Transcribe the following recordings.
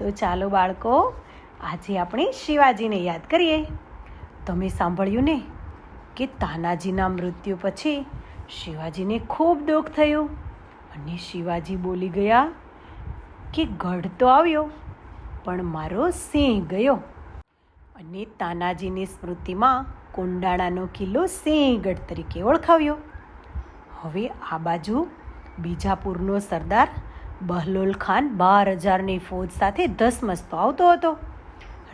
તો ચાલો બાળકો, આજે આપણે શિવાજીને યાદ કરીએ. તમે સાંભળ્યું ને કે તાનાજીના મૃત્યુ પછી શિવાજીને ખૂબ દુઃખ થયું અને શિવાજી બોલી ગયા કે ગઢ તો આવ્યો, પણ મારો સિંહ ગયો. અને તાનાજીની સ્મૃતિમાં કુંડાળાનો કિલ્લો સિંહગઢ તરીકે ઓળખાવ્યો. હવે આ બાજુ બીજાપુરનો સરદાર બહલોલ ખાન બાર હજારની ફોજ સાથે ધસમસતો આવતો હતો.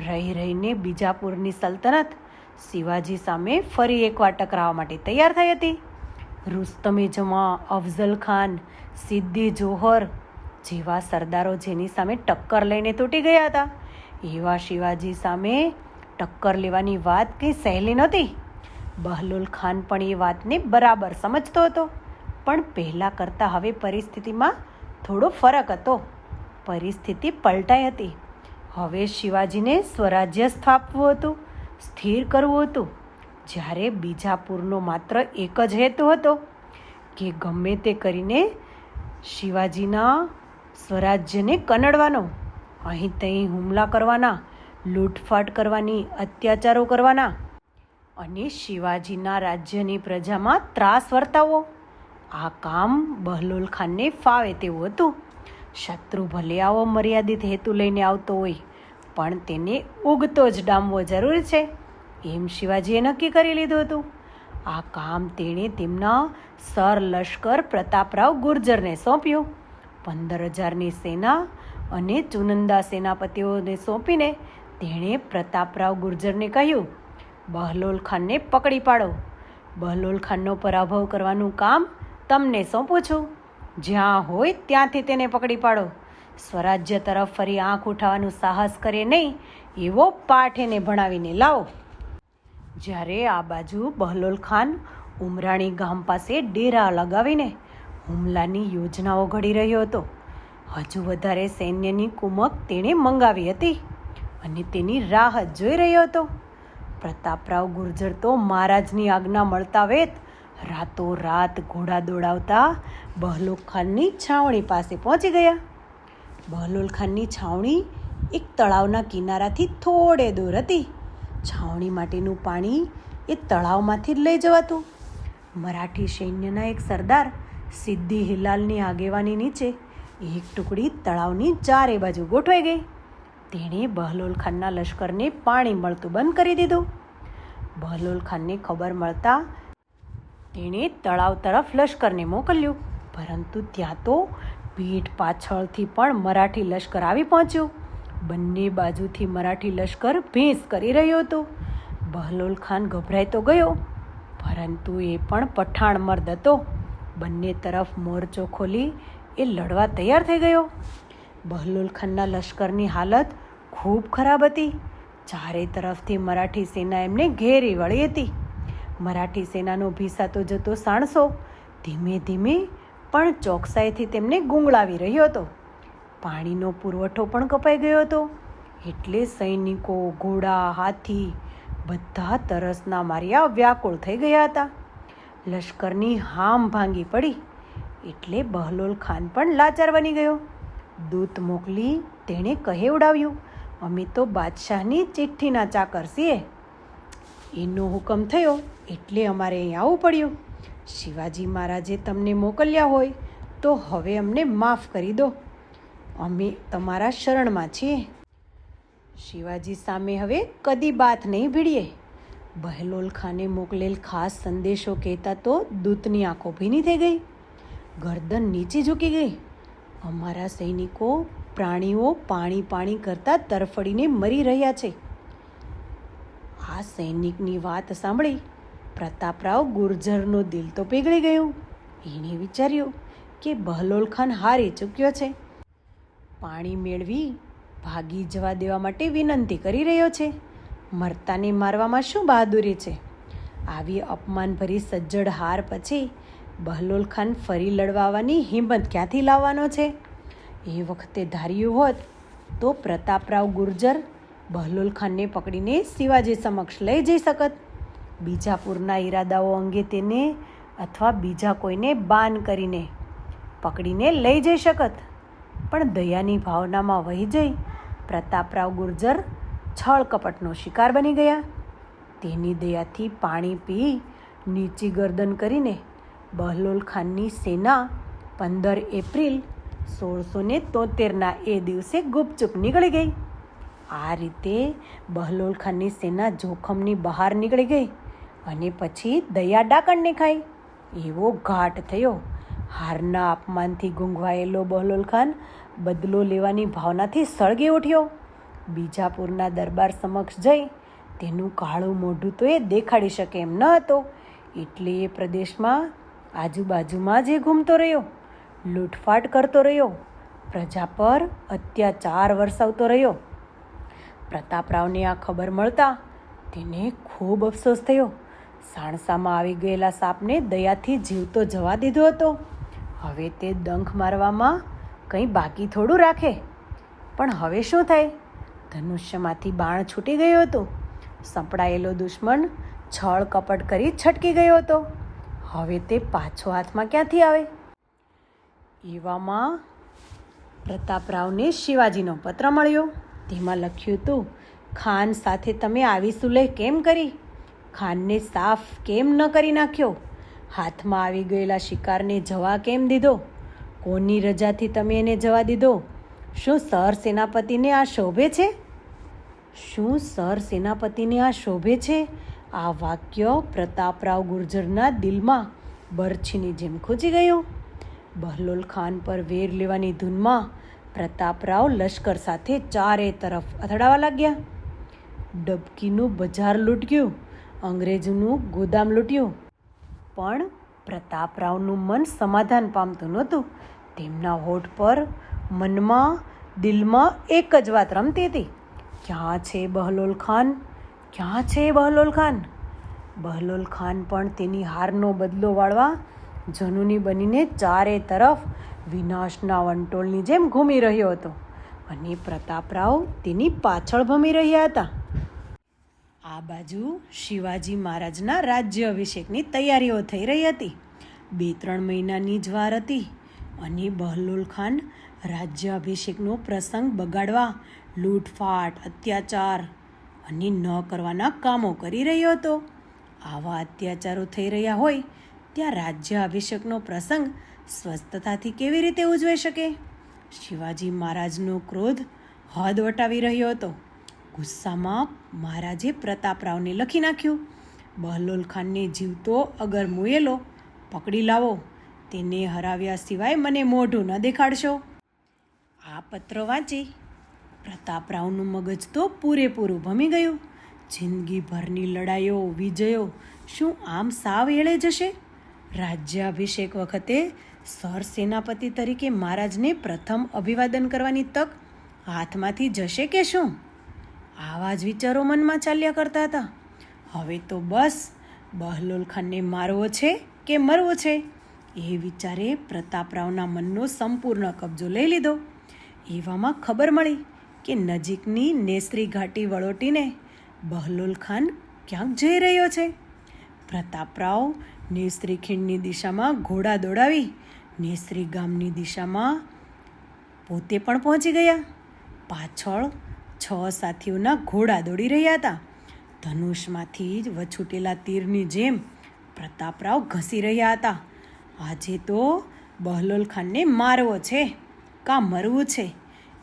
રહી રહીને બીજાપુરની સલ્તનત શિવાજી સામે ફરી એકવાર ટકરાવવા માટે તૈયાર થઈ હતી. રુસ્તમે જમા અફઝલ ખાન, સિદ્દી જોહર જેવા સરદારો જેની સામે ટક્કર લઈને તૂટી ગયા હતા. એવા શિવાજી સામે ટક્કર લેવાની વાત કંઈ સહેલી નહોતી. બહલોલ ખાન પણ એ વાતને બરાબર સમજતો હતો. પણ પહેલાં કરતાં હવે પરિસ્થિતિમાં થોડો ફરક હતો. પરિસ્થિતિ પલટાઈ હતી. હવે શિવાજીને સ્વરાજ્ય સ્થાપવું હતું, સ્થિર કરવું હતું. જ્યારે બીજાપુરનો માત્ર એક જ હેતુ હતો કે ગમે તે કરીને શિવાજીના સ્વરાજ્યને કનડવાનો. અહીં તહીં હુમલા કરવાના, લૂંટફાટ કરવાની, અત્યાચારો કરવાના અને શિવાજીના રાજ્યની પ્રજામાં ત્રાસ વર્તાવવો આ કામ બહલોલ ખાનને ફાવે તેવું હતું. શત્રુ ભલે આવો મર્યાદિત હેતુ લઈને આવતો હોય, પણ તેને ઉગતો જ ડામવો જરૂરી છે. એમ શિવાજીએ નક્કી કરી લીધું હતું. આ કામ તેણે તેમના સર લશ્કર પ્રતાપરાવ ગુર્જરને સોંપ્યું. પંદર હજારની સેના અને ચુનંદા સેનાપતિઓને સોંપીને તેણે પ્રતાપરાવ ગુર્જરને કહ્યું બહલોલ ખાનને પકડી પાડો. બહલોલ ખાનનો પરાભવ કરવાનું કામ તમને સોંપું છું. જ્યાં હોય ત્યાંથી તેને પકડી પાડો. સ્વરાજ્ય તરફ ફરી આંખ ઉઠાવવાનું સાહસ કરે નહીં, એવો પાઠ એને ભણાવીને લાવો. જ્યારે આ બાજુ બહલોલ ખાન ઉમરાણી ગામ પાસે ડેરા લગાવીને હુમલાની યોજનાઓ ઘડી રહ્યો હતો. હજુ વધારે સૈન્યની કુમક તેણે મંગાવી હતી અને તેની રાહ જોઈ રહ્યો હતો. પ્રતાપરાવ ગુર્જર તો મહારાજની આજ્ઞા મળતા વેત રાતો રાત ઘોડા દોડાવતા બહલોલ ખાનની છાવણી પાસે પહોંચી ગયા. બહલોલ ખાનની છાવણી એક તળાવના કિનારાથી થોડે દૂર હતી. છાવણી માટેનું પાણી એ તળાવમાંથી જ લઈ જવાતું. મરાઠી સૈન્યના એક સરદાર સિદ્ધિ હિલાલની આગેવાની નીચે એક ટુકડી તળાવની ચારે બાજુ ગોઠવાઈ ગઈ. તેણે બહલોલ ખાનના લશ્કરને પાણી મળતું બંધ કરી દીધું. બહલોલ ખાનને ખબર મળતા તેણે તળાવ તરફ લશ્કરને મોકલ્યું. પરંતુ ત્યાં તો પીઠ પાછળથી પણ મરાઠી લશ્કર આવી પહોંચ્યું. બંને બાજુથી મરાઠી લશ્કર ભેંસ કરી રહ્યો હતો. બહલોલ ખાન ગભરાઈ તો ગયો, પરંતુ એ પણ પઠાણ મર્દ હતો. બંને તરફ મોરચો ખોલી એ લડવા તૈયાર થઈ ગયો. બહલોલ ખાનના લશ્કરની હાલત ખૂબ ખરાબ હતી. ચારે તરફથી મરાઠી સેના એમને ઘેરી વળી હતી. મરાઠી સેનાનો ભીસાતો જતો સાણસો ધીમે ધીમે પણ ચોકસાઈથી તેમને ગુંગળાવી રહ્યો હતો. પાણીનો પુરવઠો પણ કપાઈ ગયો હતો. એટલે સૈનિકો, ઘોડા, હાથી બધા તરસના માર્યા વ્યાકુળ થઈ ગયા હતા. લશ્કરની હામ ભાંગી પડી એટલે બહલોલ ખાન પણ લાચાર બની ગયો. દૂત મોકલી તેણે કહેવડાવ્યું, અમે તો બાદશાહની ચિઠ્ઠીના ચાકર છીએ એનો હુકમ થયો એટલે અમારે અહીં આવવું પડ્યું. શિવાજી મહારાજે તમને મોકલ્યા હોય તો હવે અમને માફ કરી દો. અમે તમારા શરણમાં છીએ. શિવાજી સામે હવે કદી બાત નહીં ભીડીએ. બહેલોલ ખાને મોકલેલ ખાસ સંદેશો કહેતા તો દૂતની આંખો ભીની થઈ ગઈ. ગરદન નીચે ઝૂકી ગઈ. અમારા સૈનિકો, પ્રાણીઓ પાણી પાણી કરતાં તરફડીને મરી રહ્યા છે. આ સૈનિકની વાત સાંભળી પ્રતાપરાવ ગુર્જરનો દિલ તો પીગળી ગયું. એણે વિચાર્યું કે બહલોલ ખાન હારી ચૂક્યો છે. પાણી મેળવી ભાગી જવા દેવા માટે વિનંતી કરી રહ્યો છે. મરતાને મારવામાં શું બહાદુરી છે? આવી અપમાનભરી સજ્જડ હાર પછી બહલોલ ખાન ફરી લડવાવાની હિંમત ક્યાંથી લાવવાનો છે? એ વખતે ધાર્યું હોત તો પ્રતાપરાવ ગુર્જર બહલોલ ખાનને પકડીને શિવાજી સમક્ષ લઈ જઈ શકત. બીજાપુરના ઈરાદાઓ અંગે તેને અથવા બીજા કોઈને બાન કરીને પકડીને લઈ જઈ શકત. પણ દયાની ભાવનામાં વહી જઈ પ્રતાપરાવ ગુર્જર છળ કપટનો શિકાર બની ગયા. તેની દયાથી પાણી પી નીચી ગરદન કરીને બહલોલ ખાનની સેના પંદર એપ્રિલ સોળસો ને તોતેરના એ દિવસે ગુપચુપ નીકળી ગઈ. આ રીતે બહલોલ ખાનની સેના જોખમની બહાર નીકળી ગઈ અને પછી દયા ડાકણને ખાઈ. એવો ઘાટ થયો. હારના અપમાનથી ગુંગવાયેલો બહલોલ ખાન બદલો લેવાની ભાવનાથી સળગી ઉઠ્યો. બીજાપુરના દરબાર સમક્ષ જઈ તેનું કાળું મોઢું તો એ દેખાડી શકે એમ ન હતો. એટલે એ પ્રદેશમાં આજુબાજુમાં જ ઘૂમતો રહ્યો, લૂંટફાટ કરતો રહ્યો, પ્રજા પર અત્યાચાર વરસાવતો રહ્યો. પ્રતાપરાવને આ ખબર મળતા તેને ખૂબ અફસોસ થયો. સાણસામાં આવી ગયેલા સાપને દયાથી જીવતો જવા દીધો હતો. હવે તે ડંખ મારવામાં કંઈ બાકી થોડું રાખે. પણ હવે શું થાય? ધનુષ્યમાંથી બાણ છૂટી ગયો હતો. સંપડાયેલો દુશ્મન છળ કપટ કરી છટકી ગયો હતો. હવે તે પાછો હાથમાં ક્યાંથી આવે? એવામાં પ્રતાપરાવને શિવાજીનો પત્ર મળ્યો. તેમાં લખ્યું હતું ખાન સાથે તમે આવી સુલેહ કેમ કરી? ખાનને સાફ કેમ ન કરી નાખ્યો? હાથમાં આવી ગયેલા શિકારને જવા કેમ દીધો? કોની રજાથી તમે એને જવા દીધો? શું સર સેનાપતિને આ શોભે છે? શું સર સેનાપતિને આ શોભે છે? આ વાક્ય પ્રતાપરાવ ગુર્જરના દિલમાં બરછીની જેમ ખૂચી ગયું. બહલોલ ખાન પર વેર લેવાની ધૂનમાં પ્રતાપરાવ લશ્કર સાથે ચારે તરફ અથડાવા લાગ્યા. ડબકીનું બજાર લૂંટ્યું, અંગ્રેજનું ગોદામ લૂંટ્યું. પણ પ્રતાપરાવનું મન સમાધાન પામતું નહોતું. તેમના હોઠ પર મનમાં, દિલમાં એક જ વાત રમતી હતી. ક્યાં છે બહલોલ ખાન? ક્યાં છે બહલોલ ખાન? બહલોલ ખાન પણ તેની હારનો બદલો વાળવા જનુની બનીને ચારે તરફ વિનાશના વંટોળની જેમ ઘૂમી રહ્યો હતો. અને પ્રતાપરાવ તેની પાછળ ભમી રહ્યા હતા. આ બાજુ શિવાજી મહારાજના રાજ્ય અભિષેકની તૈયારીઓ થઈ રહી હતી. બે ત્રણ મહિનાની જ વાર હતી અને બહલોલ ખાન રાજ્ય અભિષેકનો પ્રસંગ બગાડવા, લૂંટફાટ, અત્યાચાર અને ન કરવાના કામો કરી રહ્યો હતો. આવા અત્યાચારો થઈ રહ્યા હોય ત્યાં રાજ્ય અભિષેકનો પ્રસંગ સ્વસ્થતાથી કેવી રીતે ઉજવાઈ શકે? શિવાજી મહારાજનો ક્રોધ હદ વટાવી રહ્યો હતો. ગુસ્સામાં મહારાજે પ્રતાપરાવને લખી નાખ્યું, બહલોલ ખાનને જીવતો અગર મુયેલો, પકડી લાવો. તેને હરાવ્યા સિવાય મને મોઢું ન દેખાડશો. આ પત્ર વાંચી પ્રતાપરાવનું મગજ તો પૂરેપૂરું ભમી ગયું. જિંદગીભરની લડાઈઓ, વિજયો, શું આમ સાવ એળે જશે? રાજ્યાભિષેક વખતે સર સેનાપતિ તરીકે મહારાજને પ્રથમ અભિવાદન કરવાની તક હાથમાંથી જશે કે શું? આવા જ વિચારો મનમાં ચાલ્યા કરતા હતા. હવે તો બસ, બહલોલ ખાનને મારવો છે કે મરવો છે? એ વિચારે પ્રતાપરાવના મનનો સંપૂર્ણ કબજો લઈ લીધો. એવામાં ખબર મળી કે નજીકની નેસરી ઘાટી વળોટીને બહલોલ ખાન ક્યાંક જઈ રહ્યો છે. પ્રતાપરાવ નેસરી ખીણની દિશામાં ઘોડા દોડાવી નેસ્ત્રી ગામની દિશામાં પોતે પણ પહોંચી ગયા. પાછળ છ સાથીઓના ઘોડા દોડી રહ્યા હતા. ધનુષમાંથી જ વછૂટેલા તીરની જેમ પ્રતાપરાવ ઘસી રહ્યા હતા. આજે તો બહલોલ ખાનને મારવો છે, કાં મરવું છે?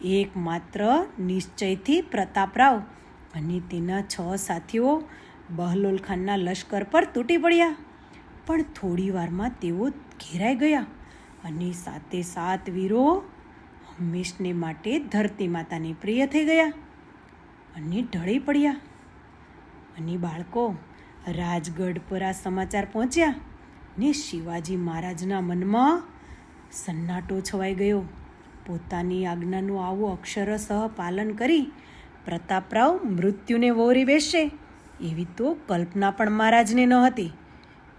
એકમાત્ર નિશ્ચયથી પ્રતાપરાવ અને તેના છ સાથીઓ બહલોલ ખાનના લશ્કર પર તૂટી પડ્યા. પણ થોડી વારમાં તેઓ ઘેરાઈ ગયા અને સાતે સાત વીરો હંમેશને માટે ધરતી માતાની પ્રિય થઈ ગયા અને ઢળી પડ્યા. અને બાળકો, રાજગઢ પર આ સમાચાર પહોંચ્યા ને શિવાજી મહારાજના મનમાં સન્નાટો છવાઈ ગયો. પોતાની આજ્ઞાનું આવું અક્ષરસહ પાલન કરી પ્રતાપરાવ મૃત્યુને વોરી બેસશે એવી તો કલ્પના પણ મહારાજને ન હતી.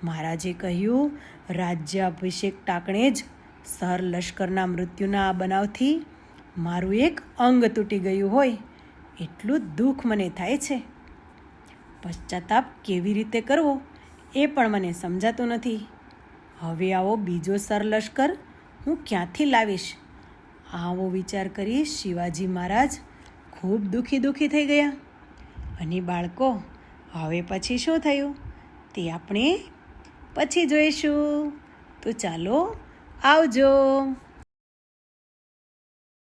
મહારાજે કહ્યું, રાજ્યાભિષેક ટાંકણે જ સર લશ્કરના મૃત્યુના આ બનાવથી મારું એક અંગ તૂટી ગયું હોય, એટલું દુઃખ મને થાય છે. પશ્ચાતાપ કેવી રીતે કરવો એ પણ મને સમજાતું નથી. હવે આવો બીજો સર લશ્કર હું ક્યાંથી લાવીશ? આવો વિચાર કરી શિવાજી મહારાજ ખૂબ દુઃખી દુઃખી થઈ ગયા. અને બાળકો, હવે પછી શું થયું? તે આપણે પછી જોઈશું. તો ચાલો આવજો.